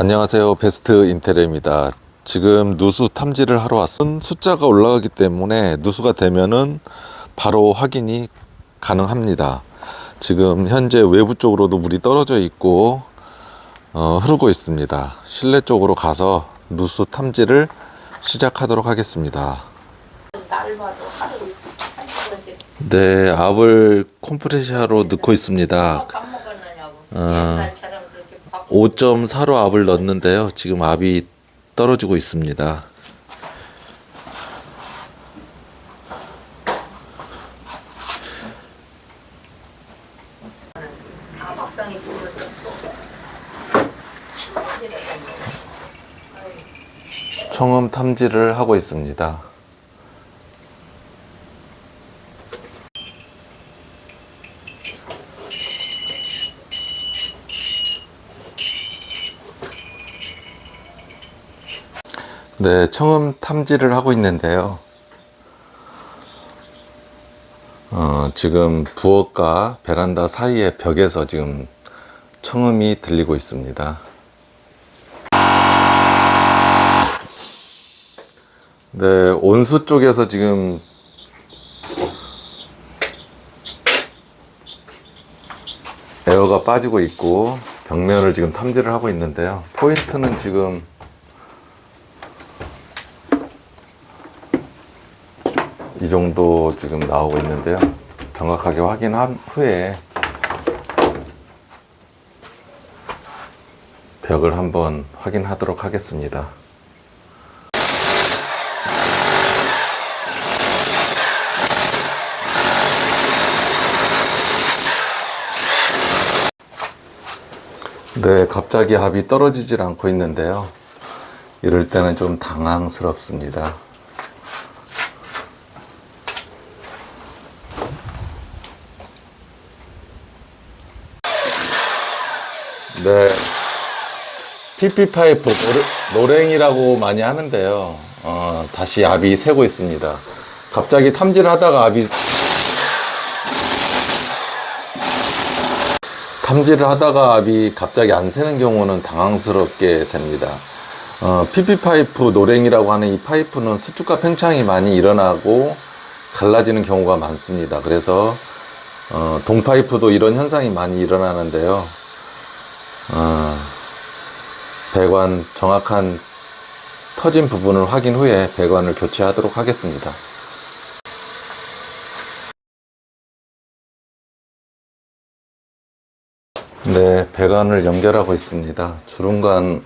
안녕하세요. 베스트 인테리어입니다. 지금 누수 탐지를 하러 왔은 숫자가 올라가기 때문에 누수가 되면은 바로 확인이 가능합니다. 지금 현재 외부 쪽으로도 물이 떨어져 있고 어, 흐르고 있습니다. 실내 쪽으로 가서 누수 탐지를 시작하도록 하겠습니다. 네, 압을 콤프레셔로 넣고 있습니다. 밥 5.4로 압을 넣었는데요. 지금 압이 떨어지고 있습니다. 청음 탐지를 하고 있습니다. 네, 청음 탐지를 하고 있는데요. 어, 지금 부엌과 베란다 사이의 벽에서 지금 청음이 들리고 있습니다. 네, 온수 쪽에서 지금 에어가 빠지고 있고 벽면을 지금 탐지를 하고 있는데요. 포인트는 지금 이 정도 지금 나오고 있는데요. 정확하게 확인한 후에 벽을 한번 확인하도록 하겠습니다. 네, 갑자기 합이 떨어지질 않고 있는데요. 이럴 때는 좀 당황스럽습니다. 네. PP 파이프 노랭이라고 많이 하는데요. 어, 다시 압이 새고 있습니다. 갑자기 탐지를 하다가 압이 탐지를 하다가 압이 갑자기 안 새는 경우는 당황스럽게 됩니다. 어, PP 파이프 노랭이라고 하는 이 파이프는 수축과 팽창이 많이 일어나고 갈라지는 경우가 많습니다. 그래서 어, 동파이프도 이런 현상이 많이 일어나는데요. 어, 배관 정확한 터진 부분을 확인 후에 배관을 교체하도록 하겠습니다. 네, 배관을 연결하고 있습니다. 주름관으로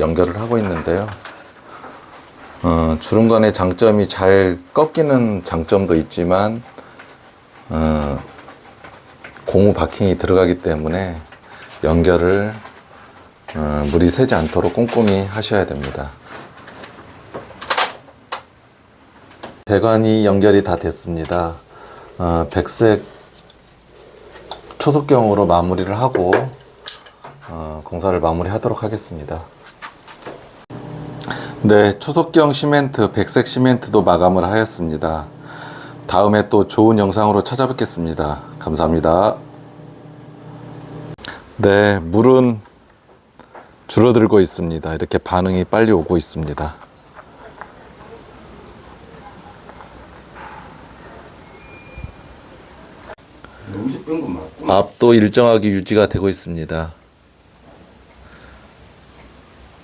연결을 하고 있는데요. 어, 주름관의 장점이 잘 꺾이는 장점도 있지만, 어, 고무 바킹이 들어가기 때문에 연결을 어, 물이 새지 않도록 꼼꼼히 하셔야 됩니다. 배관이 연결이 다 됐습니다. 어, 백색 초석경으로 마무리를 하고 어, 공사를 마무리하도록 하겠습니다. 네, 초석경 시멘트, 백색 시멘트도 마감을 하였습니다. 다음에 또 좋은 영상으로 찾아뵙겠습니다. 감사합니다. 네, 물은 줄어들고 있습니다. 이렇게 반응이 빨리 오고 있습니다. 압도 일정하게 유지가 되고 있습니다.